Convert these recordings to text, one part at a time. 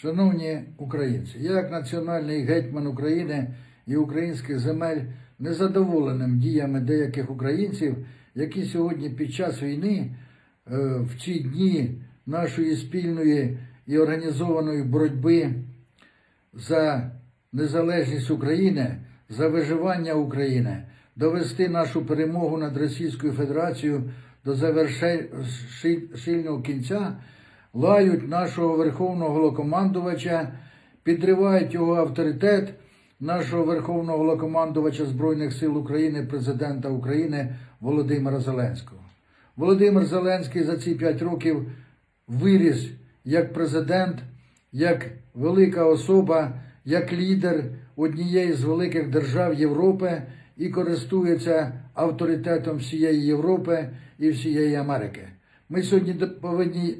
Шановні українці, я як національний гетьман України і українських земель незадоволеним діями деяких українців, які сьогодні під час війни е, в ці дні нашої спільної і організованої боротьби за незалежність України, за виживання України, довести нашу перемогу над Російською Федерацією до завершильного кінця, лають нашого верховного головнокомандувача, підривають його авторитет, нашого верховного головнокомандувача Збройних сил України, президента України Володимира Зеленського. Володимир Зеленський за ці п'ять років виріс як президент, як велика особа, як лідер однієї з великих держав Європи і користується авторитетом всієї Європи і всієї Америки. Ми сьогодні повинні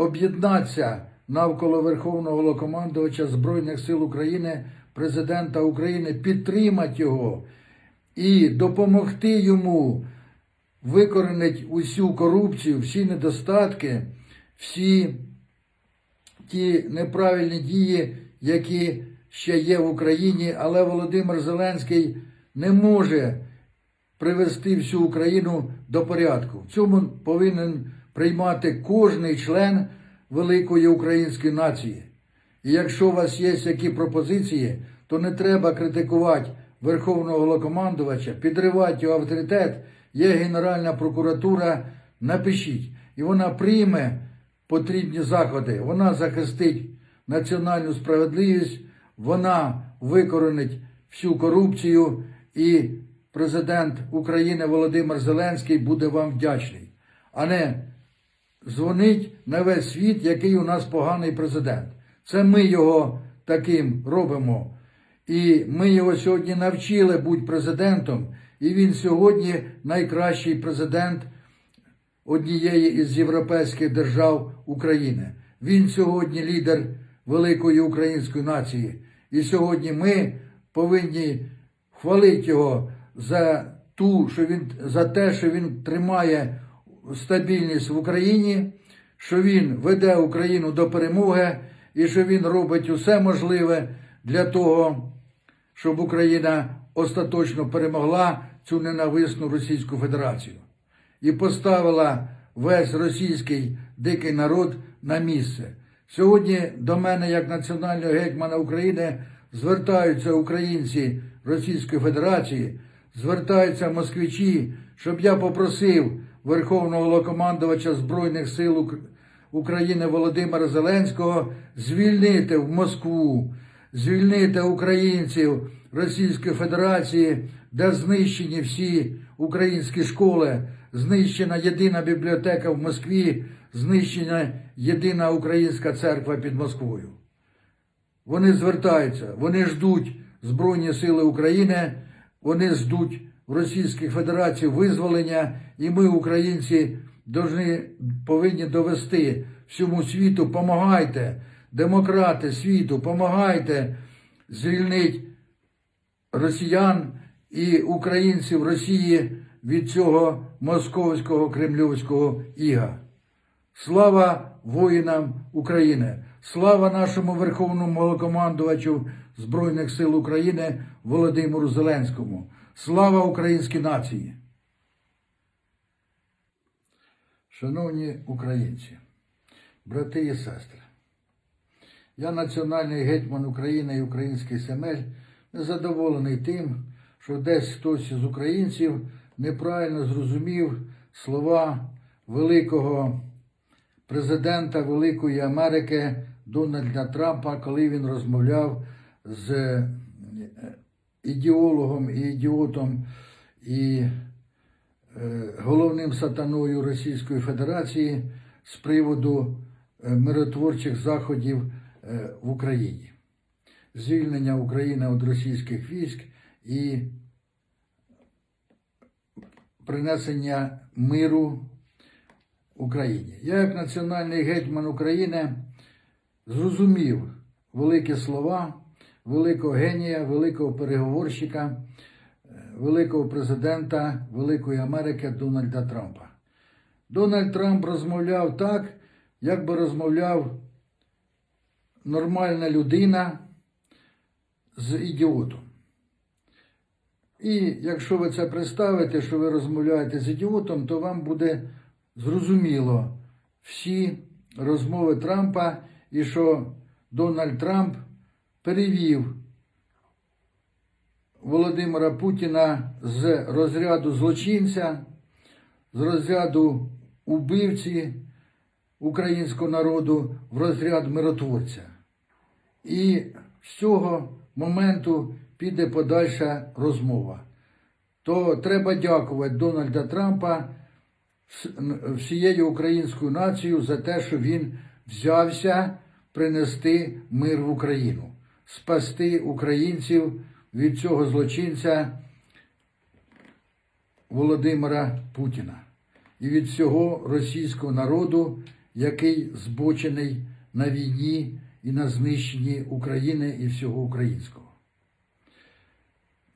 об'єднатися навколо Верховного Головнокомандувача Збройних сил України, президента України, підтримати його і допомогти йому викоренити усю корупцію, всі недостатки, всі ті неправильні дії, які ще є в Україні, але Володимир Зеленський не може привести всю Україну до порядку. В цьому повинен приймати кожний член великої української нації. І якщо у вас є які пропозиції, то не треба критикувати Верховного Головнокомандувача, підривати його авторитет. Є Генеральна прокуратура, напишіть. І вона прийме потрібні заходи. Вона захистить національну справедливість, вона викоренить всю корупцію, і президент України Володимир Зеленський буде вам вдячний, а не дзвонить на весь світ, який у нас поганий президент. Це ми його таким робимо. І ми його сьогодні навчили бути президентом, і він сьогодні найкращий президент однієї із європейських держав України. Він сьогодні лідер великої української нації. І сьогодні ми повинні хвалити його за ту, що він за те, що він тримає стабільність в Україні, що він веде Україну до перемоги і що він робить усе можливе для того, щоб Україна остаточно перемогла цю ненависну Російську Федерацію і поставила весь російський дикий народ на місце. Сьогодні до мене, як національного гетьмана України, звертаються українці Російської Федерації, звертаються москвичі, щоб я попросив Верховного Головнокомандувача Збройних сил України Володимира Зеленського звільнити в Москву, звільнити українців Російської Федерації, де знищені всі українські школи, знищена єдина бібліотека в Москві, знищена єдина українська церква під Москвою. Вони звертаються, вони ждуть Збройні Сили України, вони ждуть в Російській Федерації визволення, і ми, українці, повинні довести всьому світу, помагайте, демократи світу, помагайте звільнити росіян і українців Росії від цього московського кремлівського іга. Слава воїнам України! Слава нашому Верховному Головнокомандувачу Збройних сил України Володимиру Зеленському! Слава українській нації! Шановні українці, брати і сестри, я національний гетьман України і українських земель незадоволений тим, що десь хтось із українців неправильно зрозумів слова великого президента Великої Америки Дональда Трампа, коли він розмовляв з е, ідеологом і ідіотом і е, головним сатаною Російської Федерації з приводу е, миротворчих заходів в Україні, звільнення України від російських військ і принесення миру Україні. Я, як національний гетьман України, зрозумів великі слова великого генія, великого переговорщика, е, великого президента Великої Америки Дональда Трампа. Дональд Трамп розмовляв так, як би розмовляв нормальна людина з ідіотом. І якщо ви це представите, що ви розмовляєте з ідіотом, то вам буде зрозуміло всі розмови Трампа і що Дональд Трамп перевів Володимира Путіна з розряду злочинця, з розряду убивці українського народу в розряд миротворця. І з цього моменту піде подальша розмова. То треба дякувати Дональда Трампа всією українською нацією за те, що він взявся принести мир в Україну, спасти українців від цього злочинця Володимира Путіна і від всього російського народу, який збочений на війні і на знищенні України і всього українського.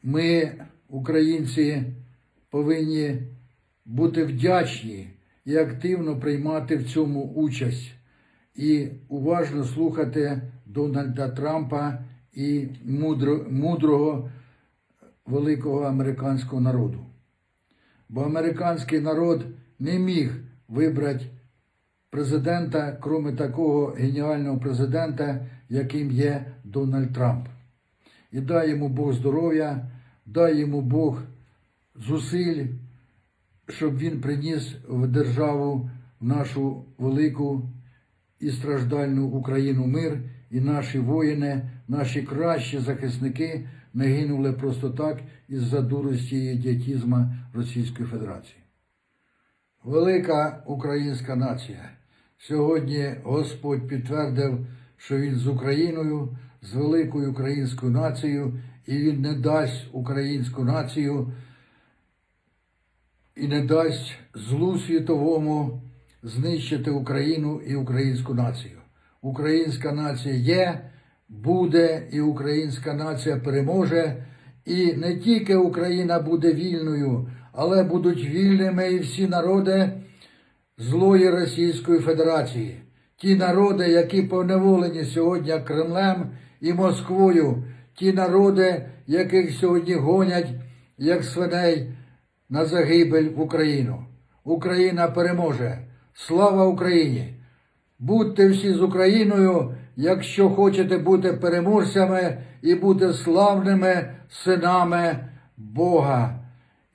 Ми, українці, повинні бути вдячні і активно приймати в цьому участь і уважно слухати Дональда Трампа і мудро, мудрого великого американського народу. Бо американський народ не міг вибрати президента, кроме такого геніального президента, яким є Дональд Трамп. І дай йому Бог здоров'я, дай йому Бог зусиль, щоб він приніс в державу нашу велику і страждальну Україну мир, і наші воїни, наші кращі захисники не гинули просто так із-за дурості і ідіотизму Російської Федерації. Велика українська нація. Сьогодні Господь підтвердив, що Він з Україною, з великою українською нацією, і Він не дасть українську націю і не дасть злу світовому знищити Україну і українську націю. Українська нація є, буде, і українська нація переможе. І не тільки Україна буде вільною, але будуть вільними і всі народи злої Російської Федерації. Ті народи, які поневолені сьогодні Кремлем і Москвою, ті народи, яких сьогодні гонять, як свиней, на загибель в Україну. Україна переможе. Слава Україні! Будьте всі з Україною, якщо хочете бути переможцями і бути славними синами Бога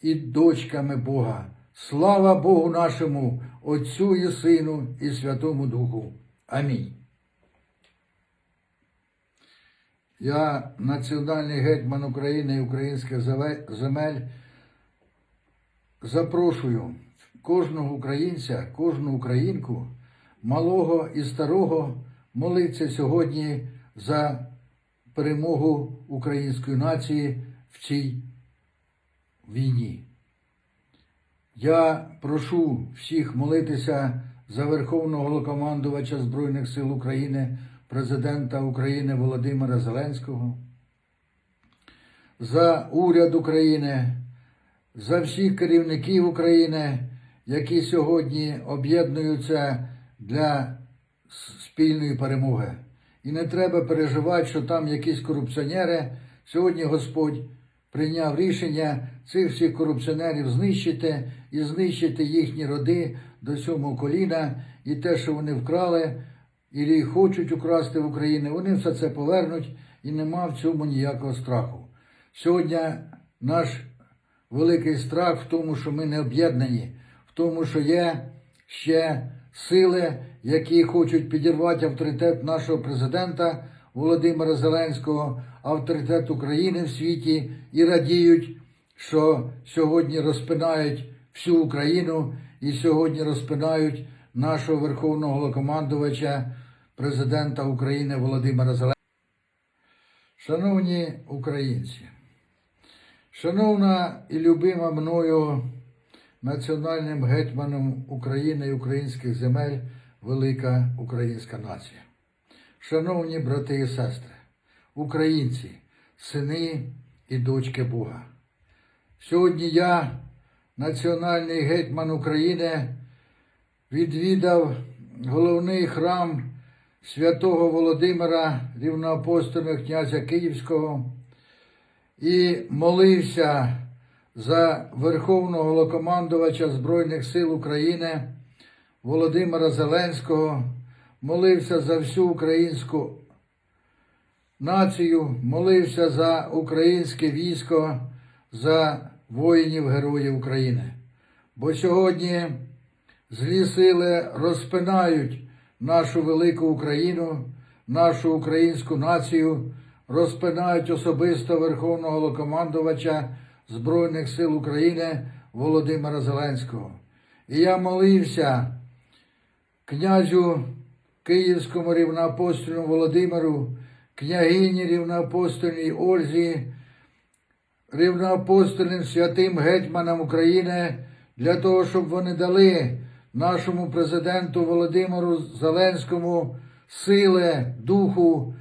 і дочками Бога. Слава Богу нашому, Отцю і Сину і Святому Духу. Амінь. Я національний гетьман України і українських земель запрошую кожного українця, кожну українку, малого і старого, молитися сьогодні за перемогу української нації в цій війні. Я прошу всіх молитися за Верховного Головнокомандувача Збройних сил України, президента України Володимира Зеленського, за уряд України, за всіх керівників України, які сьогодні об'єднуються для спільної перемоги. І не треба переживати, що там якісь корупціонери. Сьогодні Господь прийняв рішення цих всіх корупціонерів знищити і знищити їхні роди до сьомого коліна, і те, що вони вкрали, і хочуть украсти в Україні, вони все це повернуть, і нема в цьому ніякого страху. Сьогодні наш великий страх в тому, що ми не об'єднані, в тому, що є ще сили, які хочуть підірвати авторитет нашого президента Володимира Зеленського, авторитет України в світі і радіють, що сьогодні розпинають всю Україну і сьогодні розпинають нашого верховного головнокомандувача, президента України Володимира Зеленського. Шановні українці, Шановна і любима мною національним гетьманом України і українських земель велика українська нація. Шановні брати і сестри, українці, сини і дочки Бога. Сьогодні я, національний гетьман України, відвідав головний храм святого Володимира, рівноапостольного князя Київського, і молився за Верховного Головнокомандувача Збройних сил України Володимира Зеленського, молився за всю українську націю, молився за українське військо, за воїнів Героїв України. Бо сьогодні злі сили розпинають нашу велику Україну, нашу українську націю, розпинають особисто Верховного Головнокомандувача Збройних сил України Володимира Зеленського. І я молився князю Київському рівноапостольному Володимиру, княгині рівноапостольній Ользі, рівноапостольним святим гетьманам України для того, щоб вони дали нашому президенту Володимиру Зеленському сили, духу